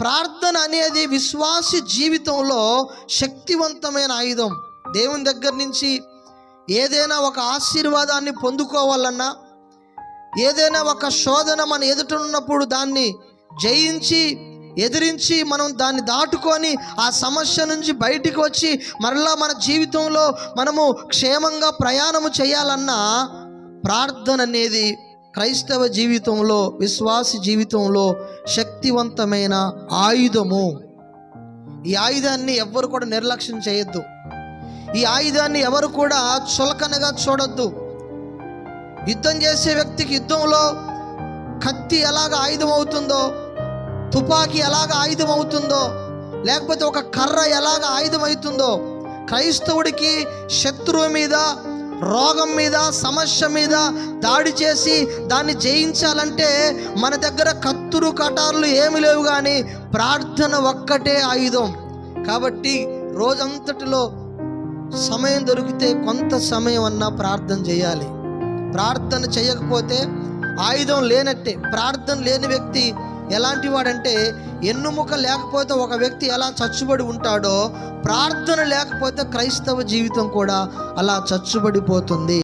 ప్రార్థన అనేది విశ్వాసి జీవితంలో శక్తివంతమైన ఆయుధం. దేవుని దగ్గర నుంచి ఏదైనా ఒక ఆశీర్వాదాన్ని పొందుకోవాలన్నా ఏదైనా ఒక శోధన మన ఎదుట ఉన్నప్పుడు దాన్ని జయించి ఎదిరించి మనం దాన్ని దాటుకొని ఆ సమస్య నుంచి బయటికి వచ్చి మరలా మన జీవితంలో మనము క్షేమంగా ప్రయాణము చేయాలన్నా ప్రార్థన అనేది క్రైస్తవ జీవితంలో విశ్వాసి జీవితంలో శక్తివంతమైన ఆయుధము. ఈ ఆయుధాన్ని ఎవ్వరు కూడా నిర్లక్ష్యం చేయొద్దు. ఈ ఆయుధాన్ని ఎవరు కూడా చులకనగా చూడొద్దు. యుద్ధం చేసే వ్యక్తికి యుద్ధంలో కత్తి ఎలాగ ఆయుధం అవుతుందో తుపాకీ ఎలాగ ఆయుధం అవుతుందో లేకపోతే ఒక కర్ర ఎలాగ ఆయుధం అవుతుందో క్రైస్తవుడికి శత్రువు మీద రోగం మీద సమస్య మీద దాడి చేసి దాన్ని జయించాలంటే మన దగ్గర కత్తురు కటార్లు ఏమి లేవు కానీ ప్రార్థన ఒక్కటే ఆయుధం. కాబట్టి రోజంతటిలో సమయం దొరికితే కొంత సమయం అన్నా ప్రార్థన చేయాలి. ప్రార్థన చేయకపోతే ఆయుధం లేనట్టే. ప్రార్థన లేని వ్యక్తి ఎలాంటి వాడంటే ఎన్నుముక లేకపోతే ఒక వ్యక్తి ఎలా చచ్చుబడి ఉంటాడో ప్రార్థన లేకపోతే క్రైస్తవ జీవితం కూడా అలా చచ్చుబడిపోతుంది.